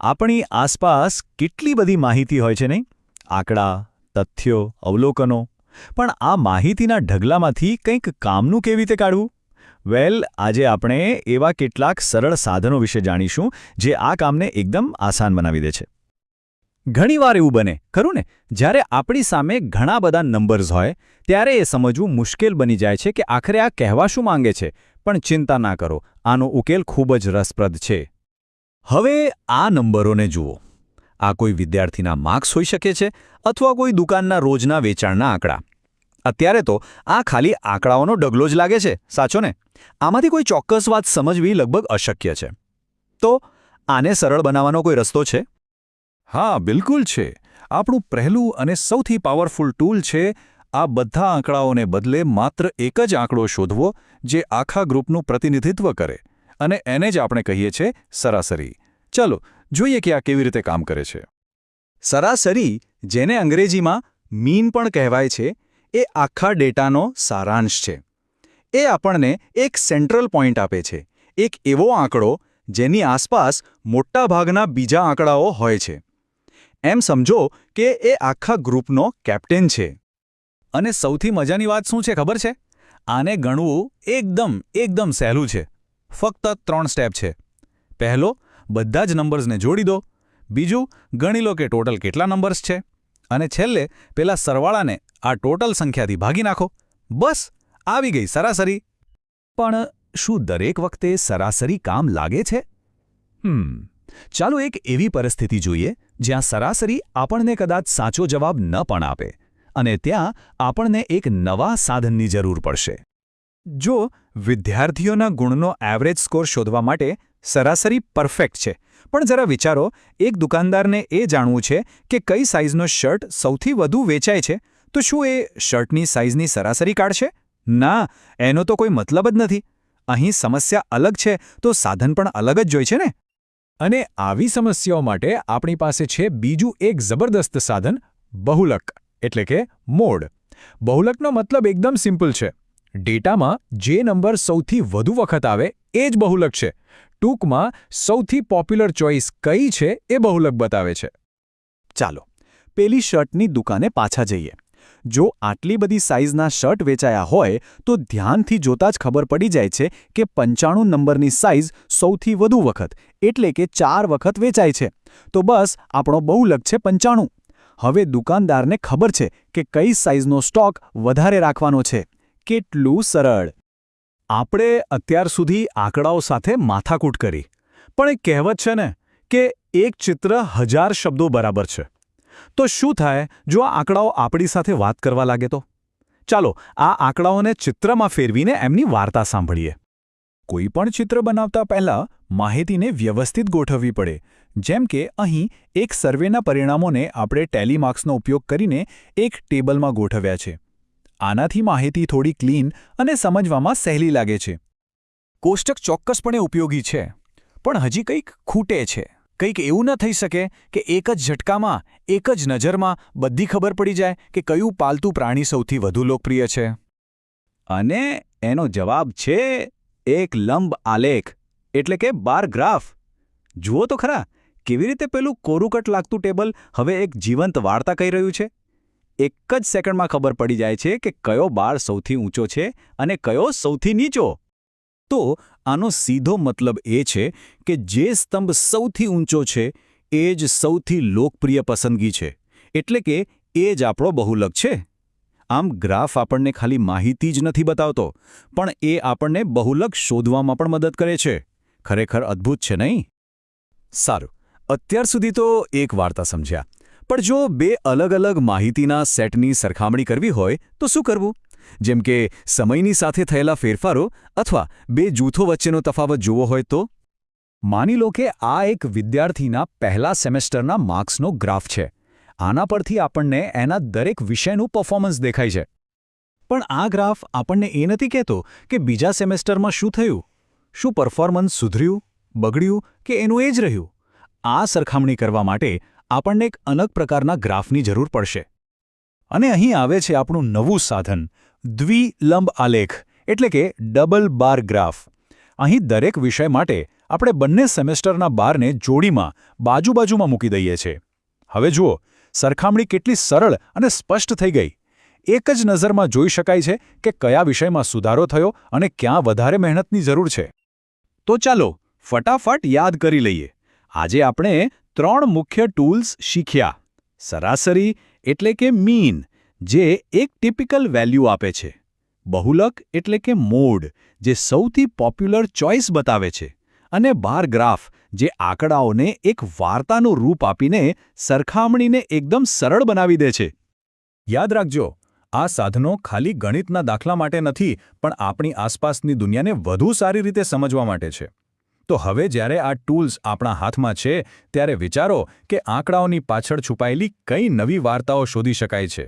આપણી આસપાસ કેટલી બધી માહિતી હોય છે નહીં? આંકડા, તથ્યો, અવલોકનો. પણ આ માહિતીના ઢગલામાંથી કંઈક કામનું કેવી રીતે કાઢવું? વેલ, આજે આપણે એવા કેટલાક સરળ સાધનો વિશે જાણીશું જે આ કામને એકદમ આસાન બનાવી દે છે. ઘણીવાર એવું બને, ખરું ને? જ્યારે આપણી સામે ઘણા બધા નંબર્સ હોય, ત્યારે એ સમજવું મુશ્કેલ બની જાય છે કે આખરે આ કહેવા શું માંગે છે. પણ ચિંતા ના કરો, આનો ઉકેલ ખૂબ જ રસપ્રદ છે. હવે આ નંબરોને જુઓ. આ કોઈ વિદ્યાર્થીના માર્ક્સ હોઈ શકે છે અથવા કોઈ દુકાનના રોજના વેચાણના આંકડા. અત્યારે તો આ ખાલી આંકડાઓનો ડગલો જ લાગે છે, સાચો ને? આમાંથી કોઈ ચોક્કસ વાત સમજવી લગભગ અશક્ય છે. તો આને સરળ બનાવવાનો કોઈ રસ્તો છે? હા, બિલકુલ છે. આપણું પહેલું અને સૌથી પાવરફુલ ટૂલ છે આ બધા આંકડાઓને બદલે માત્ર એક જ આંકડો શોધવો, જે આખા ગ્રુપનું પ્રતિનિધિત્વ કરે. અને એને જ આપણે કહીએ છીએ સરાસરી. ચલો, જોઈએ કે આ કેવી રીતે કામ કરે છે. સરાસરી, જેને અંગ્રેજીમાં મીન પણ કહેવાય છે, એ આખા ડેટાનો સારાંશ છે. એ આપણને એક સેન્ટ્રલ પોઈન્ટ આપે છે, એક એવો આંકડો જેની આસપાસ મોટાભાગના બીજા આંકડાઓ હોય છે. એમ સમજો કે એ આખા ગ્રુપનો કેપ્ટન છે. અને સૌથી મજાની વાત શું છે ખબર છે? આને ગણવું એકદમ એકદમ સહેલું છે. ફક્ત ત્રણ સ્ટેપ છે. પહેલો, બધા જ નંબર્સને જોડી દો. બીજું, ગણી લો કે ટોટલ કેટલા નંબર્સ છે. અને છેલ્લે, પેલા સરવાળાને આ ટોટલ સંખ્યાથી ભાગી નાખો. બસ, આવી ગઈ સરાસરી. પણ શું દરેક વખતે સરાસરી કામ લાગે છે? હમ, ચાલો એક એવી પરિસ્થિતિ જોઈએ જ્યાં સરાસરી આપણને કદાચ સાચો જવાબ ન પણ આપે અને ત્યાં આપણને એક નવા સાધનની જરૂર પડશે. જો વિદ્યાર્થીઓના ગુણનો એવરેજ સ્કોર શોધવા માટે સરાસરી પરફેક્ટ છે, પણ જરા વિચારો, એક દુકાનદારને એ જાણવું છે કે કઈ સાઇઝનો શર્ટ સૌથી વધુ વેચાય છે, તો શું એ શર્ટની સાઇઝની સરાસરી કાઢશે ના, એનો તો કોઈ મતલબ જ નથી. અહીં સમસ્યા અલગ છે, તો સાધન પણ અલગ જ જોઈ છે ને? અને આવી સમસ્યાઓ માટે આપણી પાસે છે બીજું એક જબરદસ્ત સાધન, બહુલક, એટલે કે મોડ. બહુલકનો મતલબ એકદમ સિમ્પલ છે. ડેટામાં જે નંબર સૌથી વધુ વખત આવે એ જ બહુલક છે. ટૂંકમાં સૌથી પોપ્યુલર ચોઇસ કઈ છે એ બહુલક બતાવે છે. ચાલો, પેલી શર્ટની દુકાને પાછા જઈએ. જો આટલી બધી સાઇઝના શર્ટ વેચાયા હોય, તો ધ્યાનથી જોતા જ ખબર પડી જાય છે કે પંચાણું નંબરની સાઇઝ સૌથી વધુ વખત, એટલે કે ચાર વખત વેચાય છે. તો બસ, આપણો બહુલક છે પંચાણું. હવે દુકાનદારને ખબર છે કે કઈ સાઇઝનો સ્ટોક વધારે રાખવાનો છે. કેટલું સરળ. આપણે અત્યાર સુધી આંકડાઓ સાથે માથાકૂટ કરી, પણ એક કહેવત છે ને કે એક ચિત્ર હજાર શબ્દો બરાબર છે. તો શું થાય જો આ આંકડાઓ આપણી સાથે વાત કરવા લાગે તો? ચાલો, આ આંકડાઓને ચિત્રમાં ફેરવીને એમની વાર્તા સાંભળીએ. કોઈ પણ ચિત્ર બનાવતા પહેલાં માહિતીને વ્યવસ્થિત ગોઠવવી પડે, જેમ કે અહીં એક સર્વેના પરિણામોને આપણે ટેલિમાર્ક્સનો ઉપયોગ કરીને એક ટેબલમાં ગોઠવ્યા છે. આનાથી માહિતી થોડી ક્લીન અને સમજવામાં સહેલી લાગે છે. કોષ્ટક ચોક્કસપણે ઉપયોગી છે, પણ હજી કંઈક ખૂટે છે. કંઈક એવું ન થઈ શકે કે એક જ ઝટકામાં, એક જ નજરમાં બધી ખબર પડી જાય કે કયું પાલતુ પ્રાણી સૌથી વધુ લોકપ્રિય છે. અને એનો જવાબ છે એક લંબ આલેખ, એટલે કે બાર ગ્રાફ. જુઓ તો ખરા, કેવી રીતે પેલું કોરુકટ લાગતું ટેબલ હવે એક જીવંત વાર્તા કહી રહ્યું છે? એક જ સેકન્ડમાં ખબર પડી જાય છે કે કયો બાર સૌથી ઊંચો છે અને કયો સૌથી નીચો. તો આનો સીધો મતલબ એ છે કે જે સ્તંભ સૌથી ઊંચો છે, એ જ સૌથી લોકપ્રિય પસંદગી છે. એટલે કે એ જ આપણો બહુલક છે. આમ ગ્રાફ આપણને ખાલી માહિતી જ નથી બતાવતો, પણ એ આપણને બહુલક શોધવામાં પણ મદદ કરે છે. ખરેખર અદ્ભુત છે નહીં? સારું. અત્યાર સુધી તો એક વાર્તા સમજ્યા. પણ જો બે અલગ અલગ માહિતીના સેટની સરખામણી કરવી હોય, તો શું કરવું? જેમ કે, સમયની સાથે થયેલા ફેરફારો અથવા બે જૂથો વચ્ચેનો તફાવત જોવો હોય તો? માની લો કે આ એક વિદ્યાર્થીના પહેલા સેમેસ્ટરના માર્ક્સનો ગ્રાફ છે. આના પરથી આપણને એના દરેક વિષયનું પરફોર્મન્સ દેખાય છે. પણ આ ગ્રાફ આપણને એ નથી કહેતો કે બીજા સેમેસ્ટરમાં શું થયું? શું પરફોર્મન્સ સુધર્યું, બગડ્યું કે એનું એ જ રહ્યું? આ સરખામણી કરવા માટે આપણને એક અલગ પ્રકારના ગ્રાફની જરૂર પડશે. અને અહીં આવે છે આપણું નવું સાધન, દ્વિલંબ આલેખ, એટલે કે ડબલ બાર ગ્રાફ. અહીં દરેક વિષય માટે આપણે બંને સેમેસ્ટરના બારને જોડીમાં બાજુ બાજુમાં મૂકી દઈએ છીએ. હવે જુઓ, સરખામણી કેટલી સરળ અને સ્પષ્ટ થઈ ગઈ. એક જ નજરમાં જોઈ શકાય છે કે કયા વિષયમાં સુધારો થયો અને ક્યાં વધારે મહેનતની જરૂર છે. તો ચાલો, ફટાફટ યાદ કરી લઈએ. આજે આપણે ત્રણ મુખ્ય ટૂલ્સ શીખ્યા. સરાસરી એટલે કે મીન, જે એક ટિપિકલ વેલ્યુ આપે છે. બહુલક એટલે કે મોડ, જે સૌથી પોપ્યુલર ચોઇસ બતાવે છે. અને બાર ગ્રાફ, જે આંકડાઓને એક વાર્તાનું રૂપ આપીને સરખામણીને એકદમ સરળ બનાવી દે છે. યાદ રાખજો, આ સાધનો ખાલી ગણિતના દાખલા માટે નથી, પણ આપણી આસપાસની દુનિયાને વધુ સારી રીતે સમજવા માટે છે. તો હવે જ્યારે આ ટૂલ્સ આપણા હાથમાં છે, ત્યારે વિચારો કે આંકડાઓની પાછળ છુપાયેલી કઈ નવી વાર્તાઓ શોધી શકાય છે.